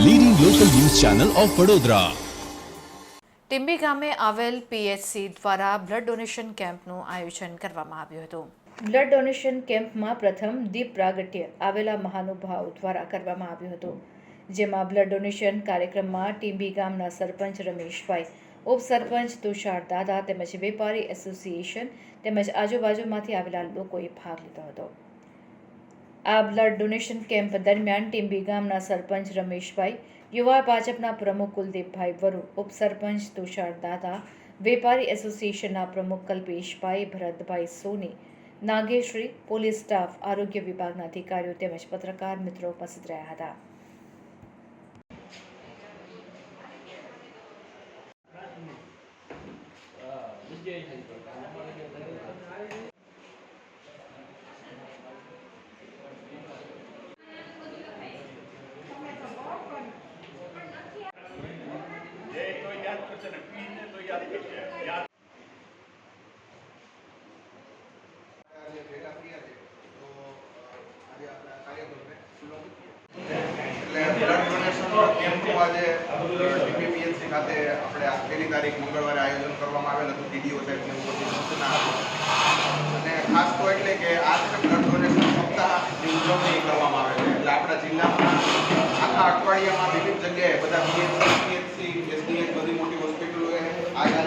Channel of Vadodara Timbi ગામે આવેલ PHC દ્વારા બ્લડ ડોનેશન કેમ્પનું આયોજન કરવામાં આવ્યું હતું. બ્લડ ડોનેશન કેમ્પમાં પ્રથમ દીપ પ્રાગટ્ય આવેલા મહાનુભાવ દ્વારા કરવામાં આવ્યું હતું. જેમાં બ્લડ ડોનેશન કાર્યક્રમમાં ટીંબી ગામના સરપંચ રમેશભાઈ ઉપસરપંચ તુષાર દાદા તેમજ વેપારી એસોસિએશન તેમજ આજુબાજુમાંથી આવેલા લોકોએ ભાગ લીધો હતો. આ બ્લડ ડોનેશન કેમ્પ દરમિયાન ટીંબી ગામના સરપંચ રમેશભાઈ, યુવા ભાજપના પ્રમુખ કુલદીપભાઈ વરુ, ઉપસરપંચ તુષાર દાદા, વેપારી એસોસિએશનના પ્રમુખ કલ્પેશભાઈ ભરતભાઈ સોની, નાગેશ્રી પોલીસ સ્ટાફ, આરોગ્ય વિભાગના અધિકારીઓ તેમજ પત્રકાર મિત્રો ઉપસ્થિત રહ્યા હતા. છે, તો ડોનેશન કેમ્પનું આજે ડીપીપીએચસી ખાતે આપણે તારીખ મંગળવારે આયોજન કરવામાં આવેલ હતું ખાસ તો એટલે કે આ બ્લડ કરવામાં આવે છે. એટલે આપણા જિલ્લામાં આખા અઠવાડિયામાં વિવિધ જગ્યાએ બધા પીએચસી